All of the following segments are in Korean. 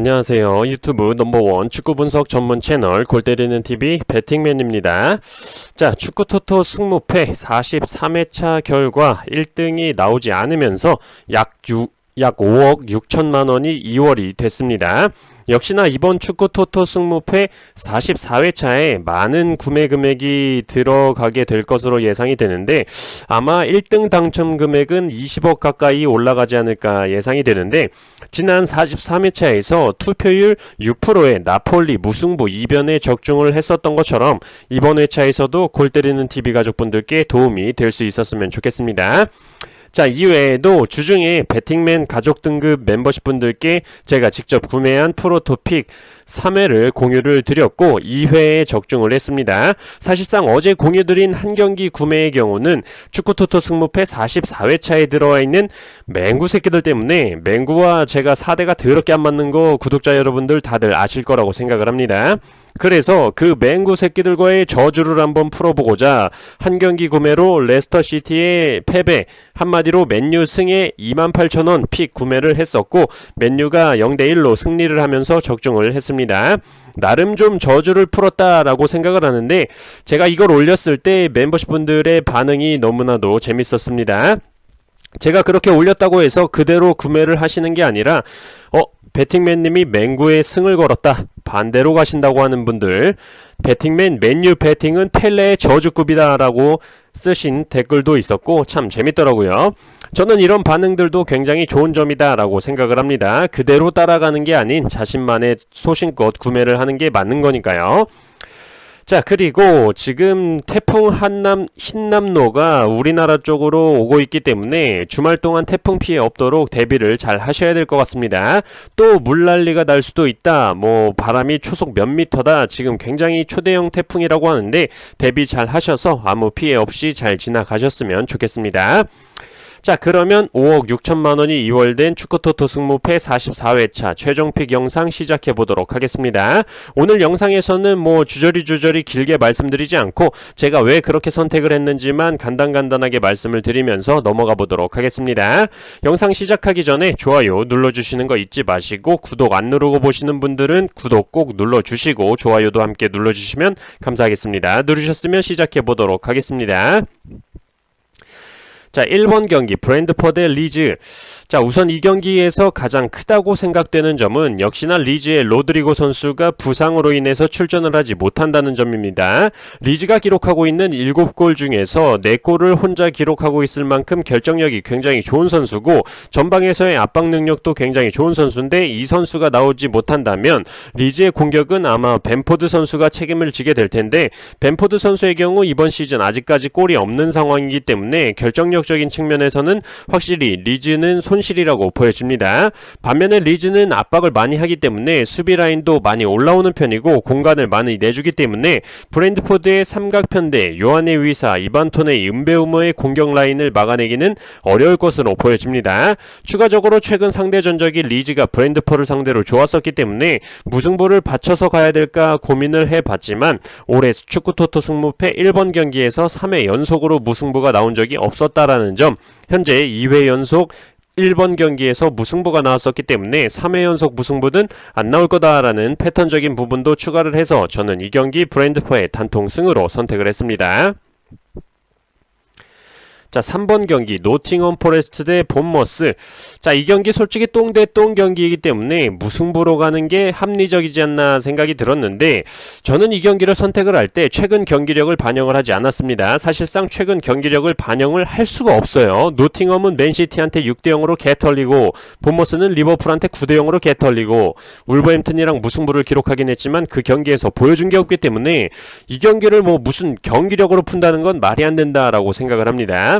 안녕하세요. 유튜브 넘버원 축구 분석 전문 채널 골 때리는 TV 배팅맨입니다. 자, 축구 토토 승무패 43회차 결과 1등이 나오지 않으면서 약 6, 약 5억 6천만 원이 2월이 됐습니다. 역시나 이번 축구 토토 승무패 44회차에 많은 구매 금액이 들어가게 될 것으로 예상이 되는데 아마 1등 당첨 금액은 20억 가까이 올라가지 않을까 예상이 되는데 지난 43회차에서 투표율 6%의 나폴리 무승부 이변에 적중을 했었던 것처럼 이번 회차에서도 골 때리는 TV 가족분들께 도움이 될 수 있었으면 좋겠습니다. 자, 이외에도 주중에 배팅맨 가족 등급 멤버십 분들께 제가 직접 구매한 프로토픽 3회를 공유를 드렸고 2회에 적중을 했습니다. 사실상 어제 공유드린 한 경기 구매의 경우는 축구 토토 승무패 44회차에 들어와 있는 맹구 새끼들 때문에 맹구와 제가 4대가 더럽게 안 맞는 거 구독자 여러분들 다들 아실 거라고 생각을 합니다. 그래서 그 맹구 새끼들과의 저주를 한번 풀어보고자 한 경기 구매로 레스터 시티의 패배 한마디로 맨유 승에 28,000원 픽 구매를 했었고 맨유가 0대1로 승리를 하면서 적중을 했습니다. 나름 좀 저주를 풀었다라고 생각을 하는데 제가 이걸 올렸을 때 멤버십 분들의 반응이 너무나도 재밌었습니다. 제가 그렇게 올렸다고 해서 그대로 구매를 하시는 게 아니라 어 배팅맨님이 맹구에 승을 걸었다 반대로 가신다고 하는 분들 배팅맨 맨유 배팅은 펠레의 저주급이다라고 쓰신 댓글도 있었고 참 재밌더라고요. 저는 이런 반응들도 굉장히 좋은 점이다라고 생각을 합니다. 그대로 따라가는 게 아닌 자신만의 소신껏 구매를 하는 게 맞는 거니까요. 자, 그리고 지금 태풍 한남 흰남노가 우리나라 쪽으로 오고 있기 때문에 주말 동안 태풍 피해 없도록 대비를 잘 하셔야 될 것 같습니다. 또 물난리가 날 수도 있다. 뭐 바람이 초속 몇 미터다. 지금 굉장히 초대형 태풍이라고 하는데 대비 잘 하셔서 아무 피해 없이 잘 지나가셨으면 좋겠습니다. 자 그러면 5억 6천만 원이 2월된 축구토토 승무패 44회차 최종 픽 영상 시작해 보도록 하겠습니다. 오늘 영상에서는 뭐 주저리 주저리 길게 말씀드리지 않고 제가 왜 그렇게 선택을 했는지만 간단간단하게 말씀을 드리면서 넘어가 보도록 하겠습니다. 영상 시작하기 전에 좋아요 눌러주시는 거 잊지 마시고 구독 안 누르고 보시는 분들은 구독 꼭 눌러주시고 좋아요도 함께 눌러주시면 감사하겠습니다. 누르셨으면 시작해 보도록 하겠습니다. 자, 1번 경기 브랜드퍼드 리즈. 자, 우선 이 경기에서 가장 크다고 생각되는 점은 역시나 리즈의 로드리고 선수가 부상으로 인해서 출전을 하지 못한다는 점입니다. 리즈가 기록하고 있는 7골 중에서 4골을 혼자 기록하고 있을 만큼 결정력이 굉장히 좋은 선수고 전방에서의 압박 능력도 굉장히 좋은 선수인데 이 선수가 나오지 못한다면 리즈의 공격은 아마 벤포드 선수가 책임을 지게 될 텐데 벤포드 선수의 경우 이번 시즌 아직까지 골이 없는 상황이기 때문에 결정력 공격적인 측면에서는 확실히 리즈는 손실이라고 보여집니다. 반면에 리즈는 압박을 많이 하기 때문에 수비 라인도 많이 올라오는 편이고 공간을 많이 내주기 때문에 브랜드포드의 삼각편대, 요한의 위사, 이반톤의 은배우머의 공격 라인을 막아내기는 어려울 것으로 보여집니다. 추가적으로 최근 상대 전적이 리즈가 브랜드포를 상대로 좋았었기 때문에 무승부를 받쳐서 가야 될까 고민을 해봤지만 올해 축구 토토 승무패 1번 경기에서 3회 연속으로 무승부가 나온 적이 없었다. 있다라는 점 현재 2회 연속 1번 경기에서 무승부가 나왔었기 때문에 3회 연속 무승부는 안 나올 거다라는 패턴적인 부분도 추가를 해서 저는 이 경기 브랜드퍼의 단통 승으로 선택을 했습니다. 자, 3번 경기 노팅엄 포레스트 대 본머스. 자, 이 경기 솔직히 똥 대 똥 경기이기 때문에 무승부로 가는 게 합리적이지 않나 생각이 들었는데 저는 이 경기를 선택을 할 때 최근 경기력을 반영을 하지 않았습니다. 사실상 최근 경기력을 반영을 할 수가 없어요. 노팅엄은 맨시티한테 6대 0으로 개털리고 본머스는 리버풀한테 9대 0으로 개털리고 울버햄튼이랑 무승부를 기록하긴 했지만 그 경기에서 보여준 게 없기 때문에 이 경기를 뭐 무슨 경기력으로 푼다는 건 말이 안 된다라고 생각을 합니다.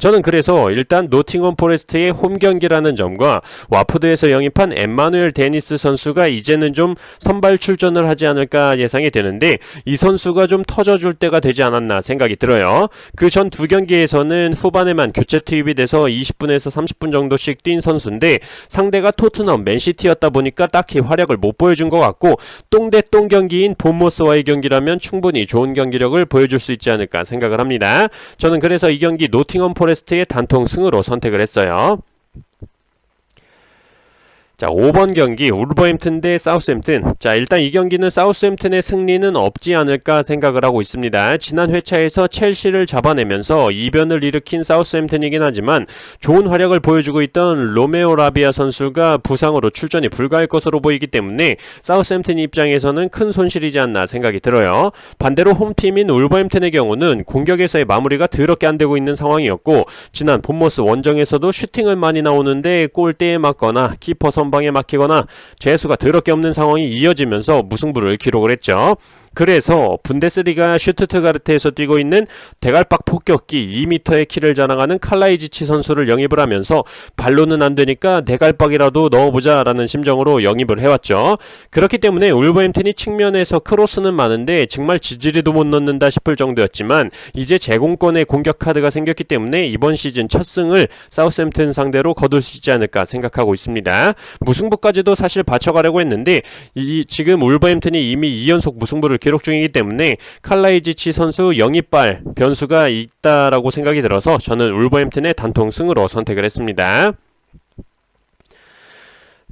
저는 그래서 일단 노팅엄 포레스트의 홈 경기라는 점과 와포드에서 영입한 엠마누엘 데니스 선수가 이제는 좀 선발 출전을 하지 않을까 예상이 되는데 이 선수가 좀 터져줄 때가 되지 않았나 생각이 들어요. 그 전 두 경기에서는 후반에만 교체 투입이 돼서 20분에서 30분 정도씩 뛴 선수인데 상대가 토트넘 맨시티였다 보니까 딱히 활약을 못 보여준 것 같고 똥대똥 경기인 본모스와의 경기라면 충분히 좋은 경기력을 보여줄 수 있지 않을까 생각을 합니다. 저는 그래서 이 경기 노 노팅엄 포레스트 의 단통 승으로 선택을 했어요. 자, 5번 경기 울버햄튼 대 사우스햄튼. 자, 일단 이 경기는 사우스햄튼의 승리는 없지 않을까 생각을 하고 있습니다. 지난 회차에서 첼시를 잡아내면서 이변을 일으킨 사우스햄튼이긴 하지만 좋은 활약을 보여주고 있던 로메오 라비아 선수가 부상으로 출전이 불가할 것으로 보이기 때문에 사우스햄튼 입장에서는 큰 손실이지 않나 생각이 들어요. 반대로 홈팀인 울버햄튼의 경우는 공격에서의 마무리가 더럽게 안 되고 있는 상황이었고 지난 본머스 원정에서도 슈팅을 많이 나오는데 골대에 맞거나 키퍼 선 방에 막히거나 재수가 더럽게 없는 상황이 이어지면서 무승부를 기록을 했죠. 그래서 분데스리가 슈투트가르트에서 뛰고 있는 대갈박 폭격기 2m의 키를 자랑하는 칼라이지치 선수를 영입을 하면서 발로는 안 되니까 대갈박이라도 넣어보자 라는 심정으로 영입을 해왔죠. 그렇기 때문에 울버햄튼이 측면에서 크로스는 많은데 정말 지지리도 못 넣는다 싶을 정도였지만 이제 제공권의 공격 카드가 생겼기 때문에 이번 시즌 첫 승을 사우스햄튼 상대로 거둘 수 있지 않을까 생각하고 있습니다. 무승부까지도 사실 받쳐가려고 했는데 이 지금 울버햄튼이 이미 2연속 무승부를 기록 중이기 때문에 칼라이지치 선수 영입발 변수가 있다라고 생각이 들어서 저는 울버햄튼의 단통 승으로 선택을 했습니다.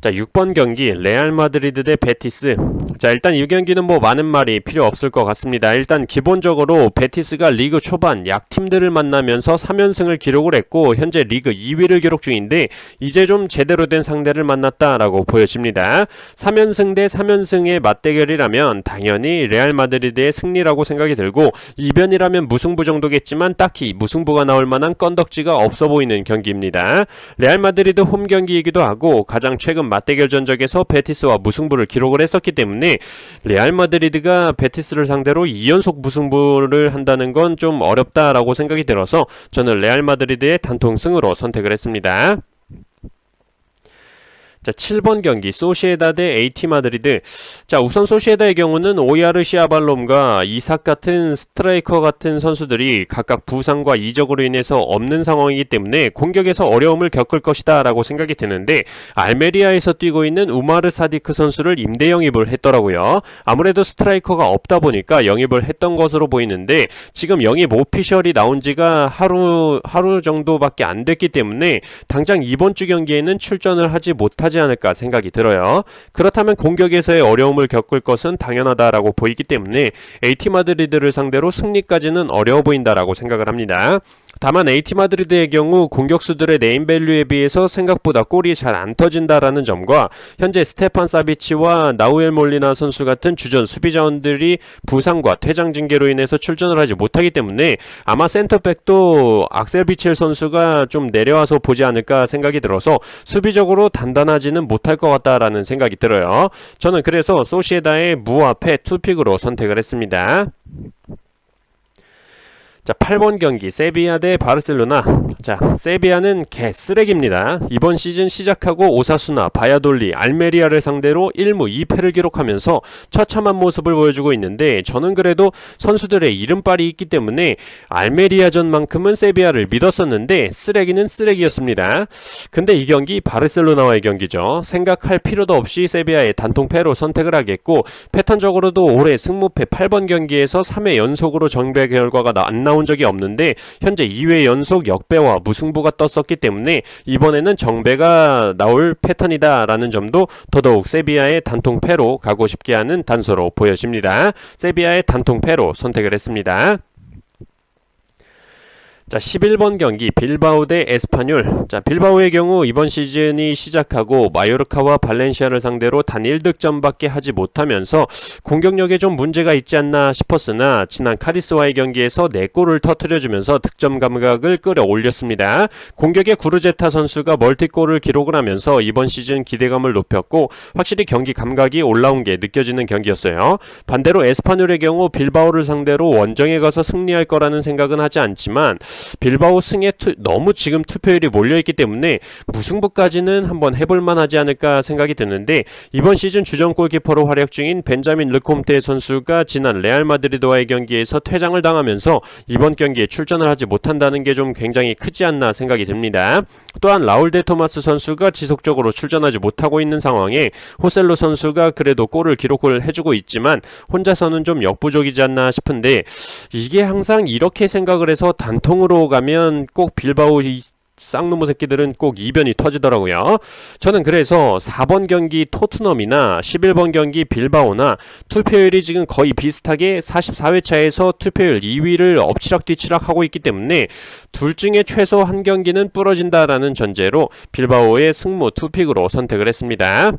자, 6번 경기 레알 마드리드 대 베티스. 자, 일단 이 경기는 뭐 많은 말이 필요 없을 것 같습니다. 일단 기본적으로 베티스가 리그 초반 약팀들을 만나면서 3연승을 기록을 했고 현재 리그 2위를 기록 중인데 이제 좀 제대로 된 상대를 만났다라고 보여집니다. 3연승 대 3연승의 맞대결이라면 당연히 레알 마드리드의 승리라고 생각이 들고 이변이라면 무승부 정도겠지만 딱히 무승부가 나올 만한 건덕지가 없어 보이는 경기입니다. 레알 마드리드 홈 경기이기도 하고 가장 최근 맞대결 전적에서 베티스와 무승부를 기록을 했었기 때문에 레알 마드리드가 베티스를 상대로 2연속 무승부를 한다는 건 좀 어렵다라고 생각이 들어서 저는 레알 마드리드의 단통승으로 선택을 했습니다. 자, 7번 경기 소시에다 대 AT 마드리드. 자, 우선 소시에다의 경우는 오야르 시아발롬과 이삭 같은 스트라이커 같은 선수들이 각각 부상과 이적으로 인해서 없는 상황이기 때문에 공격에서 어려움을 겪을 것이다라고 생각이 드는데 알메리아에서 뛰고 있는 우마르 사디크 선수를 임대 영입을 했더라고요. 아무래도 스트라이커가 없다 보니까 영입을 했던 것으로 보이는데 지금 영입 오피셜이 나온 지가 하루 하루 정도밖에 안 됐기 때문에 당장 이번 주 경기에는 출전을 하지 못하지 않을까 생각이 들어요. 그렇다면 공격에서의 어려움을 겪을 것은 당연하다라고 보이기 때문에 AT 마드리드를 상대로 승리까지는 어려워 보인다라고 생각을 합니다. 다만 AT 마드리드의 경우 공격수들의 네임밸류에 비해서 생각보다 골이 잘 안 터진다라는 점과 현재 스테판 사비치와 나우엘 몰리나 선수 같은 주전 수비 자원들이 부상과 퇴장 징계로 인해서 출전을 하지 못하기 때문에 아마 센터백도 악셀 비첼 선수가 좀 내려와서 보지 않을까 생각이 들어서 수비적으로 단단하지는 못할 것 같다라는 생각이 들어요. 저는 그래서 소시에다의 무앞에 투픽으로 선택을 했습니다. 자, 8번 경기 세비야 대 바르셀로나. 자, 세비야는 개 쓰레기입니다. 이번 시즌 시작하고 오사수나, 바야돌리, 알메리아를 상대로 1무 2패를 기록하면서 처참한 모습을 보여주고 있는데 저는 그래도 선수들의 이름빨이 있기 때문에 알메리아전만큼은 세비야를 믿었었는데 쓰레기는 쓰레기였습니다. 근데 이 경기 바르셀로나와의 경기죠. 생각할 필요도 없이 세비야의 단통패로 선택을 하겠고 패턴적으로도 올해 승무패 8번 경기에서 3회 연속으로 정배 결과가 안 나온 적이 없는데 현재 2회 연속 역배와 무승부가 떴었기 때문에 이번에는 정배가 나올 패턴이다라는 점도 더더욱 세비야의 단통패로 가고 싶게 하는 단서로 보여집니다. 세비야의 단통패로 선택을 했습니다. 자, 11번 경기 빌바오 대 에스파뇰. 자, 빌바오의 경우 이번 시즌이 시작하고 마요르카와 발렌시아를 상대로 단 1득점밖에 하지 못하면서 공격력에 좀 문제가 있지 않나 싶었으나 지난 카디스와의 경기에서 4골을 터뜨려주면서 득점 감각을 끌어올렸습니다. 공격에 구르제타 선수가 멀티골을 기록을 하면서 이번 시즌 기대감을 높였고 확실히 경기 감각이 올라온 게 느껴지는 경기였어요. 반대로 에스파뇰의 경우 빌바오를 상대로 원정에 가서 승리할 거라는 생각은 하지 않지만 빌바오 승에 투, 너무 지금 투표율이 몰려있기 때문에 무승부까지는 한번 해볼만 하지 않을까 생각이 드는데 이번 시즌 주전 골키퍼로 활약 중인 벤자민 르콤테 선수가 지난 레알 마드리드와의 경기에서 퇴장을 당하면서 이번 경기에 출전을 하지 못한다는 게 좀 굉장히 크지 않나 생각이 듭니다. 또한 라울 데 토마스 선수가 지속적으로 출전하지 못하고 있는 상황에 호셀로 선수가 그래도 골을 기록을 해주고 있지만 혼자서는 좀 역부족이지 않나 싶은데 이게 항상 이렇게 생각을 해서 단통으로 가면 꼭 빌바오 쌍놈의 새끼들은 꼭 이변이 터지더라고요. 저는 그래서 4번 경기 토트넘이나 11번 경기 빌바오나 투표율이 지금 거의 비슷하게 44회차에서 투표율 2위를 엎치락뒤치락 하고 있기 때문에 둘 중에 최소 한 경기는 부러진다라는 전제로 빌바오의 승무 투픽으로 선택을 했습니다.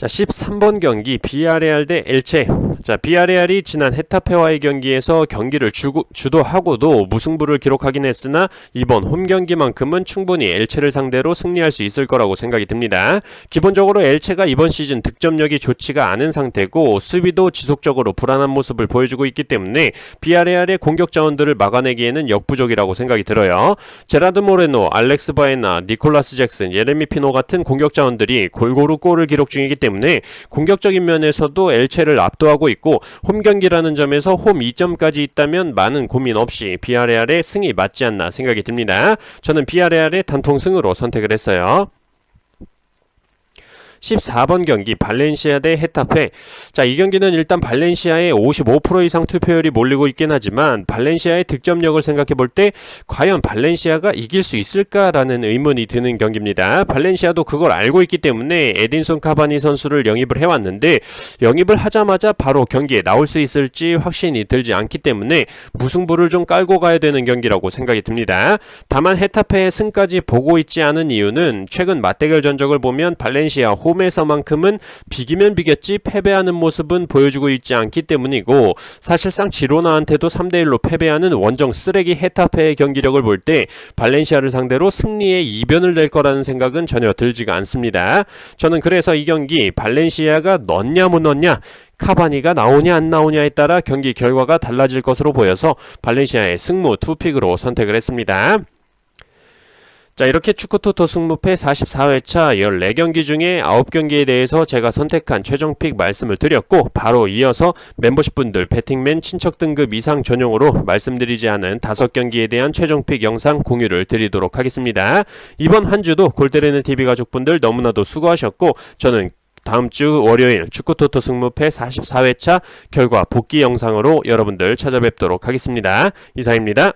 자, 13번 경기 비아레알 대 엘체. 자, 비아레알이 지난 헤타페와의 경기에서 경기를 주고, 주도하고도 무승부를 기록하긴 했으나 이번 홈 경기만큼은 충분히 엘체를 상대로 승리할 수 있을 거라고 생각이 듭니다. 기본적으로 엘체가 이번 시즌 득점력이 좋지가 않은 상태고 수비도 지속적으로 불안한 모습을 보여주고 있기 때문에 비아레알의 공격 자원들을 막아내기에는 역부족이라고 생각이 들어요. 제라드 모레노, 알렉스 바에나, 니콜라스 잭슨, 예레미 피노 같은 공격 자원들이 골고루 골을 기록 중이기 때문에 때문에 공격적인 면에서도 엘체를 압도하고 있고 홈 경기라는 점에서 홈 2점까지 있다면 많은 고민 없이 비아레알의 승이 맞지 않나 생각이 듭니다. 저는 비아레알의 단통 승으로 선택을 했어요. 14번 경기 발렌시아 대 헤타페. 자, 이 경기는 일단 발렌시아의 55% 이상 투표율이 몰리고 있긴 하지만 발렌시아의 득점력을 생각해 볼 때 과연 발렌시아가 이길 수 있을까라는 의문이 드는 경기입니다. 발렌시아도 그걸 알고 있기 때문에 에딘손 카바니 선수를 영입을 해왔는데 영입을 하자마자 바로 경기에 나올 수 있을지 확신이 들지 않기 때문에 무승부를 좀 깔고 가야 되는 경기라고 생각이 듭니다. 다만 헤타페의 승까지 보고 있지 않은 이유는 최근 맞대결 전적을 보면 발렌시아 홈에서만큼은 비기면 비겼지 패배하는 모습은 보여주고 있지 않기 때문이고 사실상 지로나한테도 3대1로 패배하는 원정 쓰레기 헤타페의 경기력을 볼 때 발렌시아를 상대로 승리의 이변을 낼 거라는 생각은 전혀 들지가 않습니다. 저는 그래서 이 경기 발렌시아가 넣냐 못 넣냐 카바니가 나오냐 안 나오냐에 따라 경기 결과가 달라질 것으로 보여서 발렌시아의 승무 투픽으로 선택을 했습니다. 자 이렇게 축구토토 승무패 44회차 14경기 중에 9경기에 대해서 제가 선택한 최종 픽 말씀을 드렸고 바로 이어서 멤버십 분들 배팅맨 친척 등급 이상 전용으로 말씀드리지 않은 5경기에 대한 최종 픽 영상 공유를 드리도록 하겠습니다. 이번 한 주도 골때리는 TV 가족분들 너무나도 수고하셨고 저는 다음 주 월요일 축구토토 승무패 44회차 결과 복귀 영상으로 여러분들 찾아뵙도록 하겠습니다. 이상입니다.